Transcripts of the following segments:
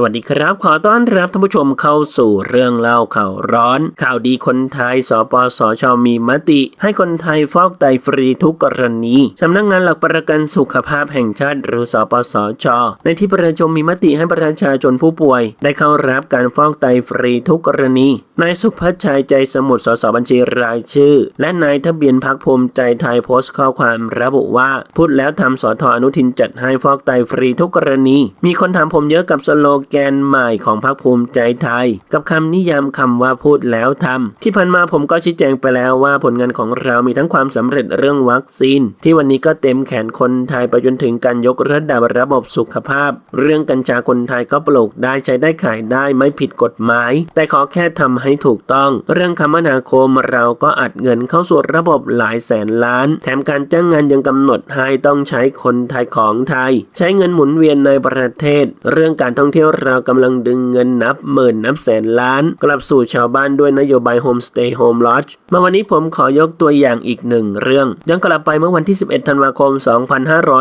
สวัสดีครับ ขอต้อนรับท่านผู้ชมเข้าสู่เรื่องเล่าข่าวร้อน ข่าวดีคนไทย สปสชมีมติ ให้คนไทยฟอกไตฟรีทุกกรณีสำนักงงานหลักประกันสุขภาพแห่งชาติหรือสปสช ในที่ประชุมมีมติให้ประชาชนผู้ป่วย ได้เข้ารับการฟอกไตฟรีทุกกรณีนายสุพัชชัยใจสมุทรสสบัญชีรายชื่อ และนายทะเบียนพักภูมิใจไทยโพสต์ข้อความระบุว่าพูดแล้วทำสอทออนุทินจัดให้ฟอกไตฟรีทุกกรณี มีคนถามผมเยอะกับสโลแกนใหม่ของพรรคภูมิใจไทย กับคำนิยามคำว่าพูดแล้วทำที่ผ่านมาผมก็ชี้แจงไปแล้วว่าผลงานของเรามีทั้งความสำเร็จเรื่องวัคซีน ที่วันนี้ก็เต็มแขนคนไทยไปจนถึงการยกระดับระบบสุขภาพ เรื่องกัญชาคนไทยก็ปลูกได้ใช้ได้ขายได้ไม่ผิดกฎหมาย แต่ขอแค่ทำให้ถูกต้อง เรื่องคมนาคมเราก็อัดเงินเข้าสู่ระบบหลายแสนล้าน แถมการจ้างงานยังกำหนดให้ต้องใช้คนไทยของไทย ใช้เงินหมุนเวียนในประเทศ เรื่องการท่องเที่ยวเรากำลังดึงเงินนับหมื่นนับแสนล้าน กลับสู่ชาวบ้านด้วยนโยบายโฮมสเตย์โฮมลอจมาวันนี้ผมขอยกตัวอย่างอีกหนึ่งเรื่องย้อนกลับไปเมื่อวันที่ 11 ธันวาคม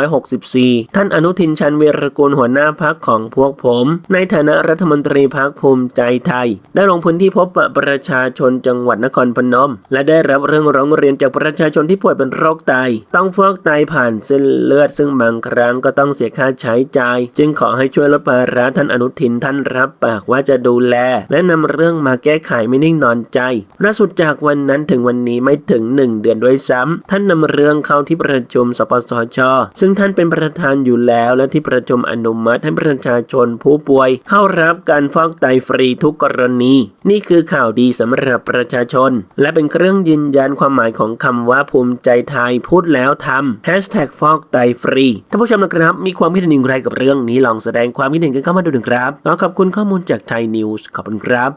2564 ท่านอนุทินชันเวรกูลหัวหน้าพักของพวกผม ในฐานะรัฐมนตรีพักภูมิใจไทย ได้ลงพื้นที่พบปะประชาชนจังหวัดนครพนม และได้รับเรื่องร้องเรียนจากประชาชนที่ป่วยเป็นโรคไต ต้องฟอกไตผ่านเส้นเลือดซึ่งบางครั้งก็ต้องเสียค่าใช้จ่าย จึงขอให้ช่วยลดภาระท่านออนุทินท่านรับปากว่าจะดูแล และนำเรื่องมาแก้ไขไม่นิ่งนอนใจล่าสุดจากวันนั้นถึงวันนี้ไม่ถึง 1 เดือนด้วยซ้ำท่านนำเรื่องเข้าที่ประชุมสปสช ซึ่งท่านเป็นประธานอยู่แล้วและที่ประชุมอนุมัติให้ประชาชนผู้ป่วย เข้ารับการฟอกไตฟรีทุกกรณี นี่คือข่าวดีสำหรับประชาชน และเป็นเครื่องยืนยันความหมายของคำว่าภูมิใจไทยพูดแล้วทำฟอกไตฟรีท่านผู้ชมนะครับมีความคิดเห็นอย่างไรกับเรื่องนี้ลองแสดงความคิดเห็นกันเข้ามาดูหนึ่งครับขอขอบคุณข้อมูลจากไทยนิวส์ขอบคุณครับ